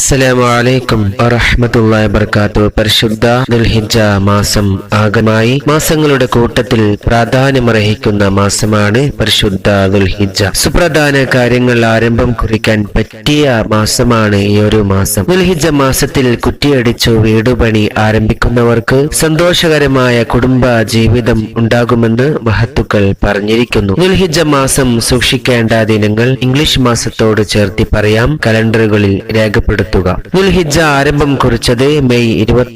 അസ്സലാമു അലൈക്കും വറഹ്മത്തുള്ളാഹി വബർക്കാത്തു പരിശുദ്ധ ദുൽഹിജ മാസം ആഗമായി. മാസങ്ങളുടെ കൂട്ടത്തിൽ പ്രാധാന്യമർഹിക്കുന്ന മാസമാണ് പരിശുദ്ധ ദുൽഹിജ സുപ്രധാന കാര്യങ്ങൾ ആരംഭം കുറിക്കാൻ പറ്റിയ മാസമാണ് ഈ ഒരു മാസം. ദുൽഹിജ മാസത്തിൽ കുറ്റിയടിച്ചു വീടുപണി ആരംഭിക്കുന്നവർക്ക് സന്തോഷകരമായ കുടുംബ ജീവിതം ഉണ്ടാകുമെന്ന് മഹത്തുക്കൾ പറഞ്ഞിരിക്കുന്നു. ദുൽഹിജ മാസം സൂക്ഷിക്കേണ്ട ദിനങ്ങൾ ഇംഗ്ലീഷ് മാസത്തോട് ചേർത്തി പറയാം. കലണ്ടറുകളിൽ രേഖപ്പെടുത്തുക ദുൽഹിജ ആരംഭം കുറിച്ചത് മെയ് ഇരുപത്തി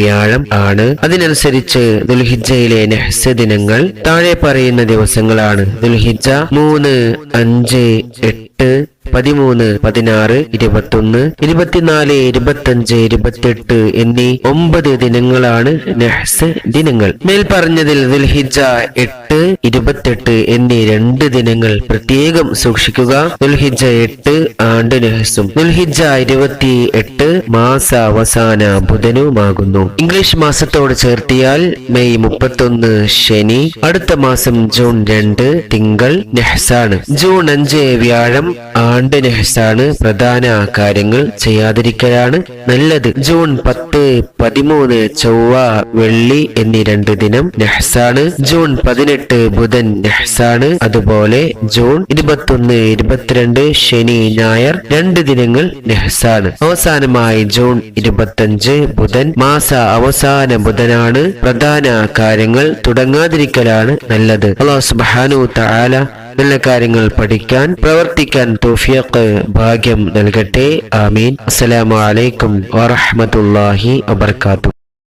വ്യാഴം ആണ്. അതിനനുസരിച്ച് ദുൽഹിജയിലെ നെഹ്സ് ദിനങ്ങൾ താഴെ പറയുന്ന ദിവസങ്ങളാണ്. ദുൽഹിജ മൂന്ന് അഞ്ച് എട്ട് പതിമൂന്ന് പതിനാറ് ഇരുപത്തൊന്ന് ഇരുപത്തിനാല് ഇരുപത്തഞ്ച് ഇരുപത്തെട്ട് എന്നീ ഒമ്പത് ദിനങ്ങളാണ് നെഹ്സ് ദിനങ്ങൾ. മേൽ പറഞ്ഞതിൽ ദുൽഹിജ എട്ട് ഇരുപത്തെട്ട് എന്നീ രണ്ട് ദിനങ്ങൾ പ്രത്യേകം സൂക്ഷിക്കുക. ദുൽഹിജ എട്ട് ആണ്ട് നെഹ്സും ദുൽഹിജ ഇരുപത്തി എട്ട് മാസ അവസാന ബുധനുമാകുന്നു. ഇംഗ്ലീഷ് മാസത്തോട് ചേർത്തിയാൽ മെയ് മുപ്പത്തൊന്ന് ശനി അടുത്ത മാസം ജൂൺ രണ്ട് തിങ്കൾ നെഹസാണ്. ജൂൺ അഞ്ച് വ്യാഴം ആണ്ട് നെഹസാണ് പ്രധാന കാര്യങ്ങൾ ചെയ്യാതിരിക്കലാണ് നല്ലത്. ജൂൺ പത്ത് പതിമൂന്ന് ചൊവ്വ വെള്ളി എന്നീ രണ്ട് ദിനം നെഹസാണ്. ജൂൺ പതിനെട്ട് ബുധൻ നെഹ്സാണ് അതുപോലെ ജൂൺ ഇരുപത്തൊന്ന് ഇരുപത്തിരണ്ട് ശനി ഞായർ രണ്ട് ദിനങ്ങൾ നെഹ്സാണ് അവസാനമായി ജൂൺ ഇരുപത്തഞ്ച് ബുധൻ മാസ അവസാന ബുധനാണ്. പ്രധാന കാര്യങ്ങൾ തുടങ്ങാതിരിക്കലാണ് നല്ലത്. അള്ളാഹു സുബ്ഹാനഹു തആല നല്ല കാര്യങ്ങൾ പഠിക്കാൻ പ്രവർത്തിക്കാൻ തോഫിയക്ക് ഭാഗ്യം നൽകട്ടെ. ആമീൻ. അസ്സലാമു അലൈക്കും വറഹ്മത്തുള്ളാഹി വബർക്കാത്തു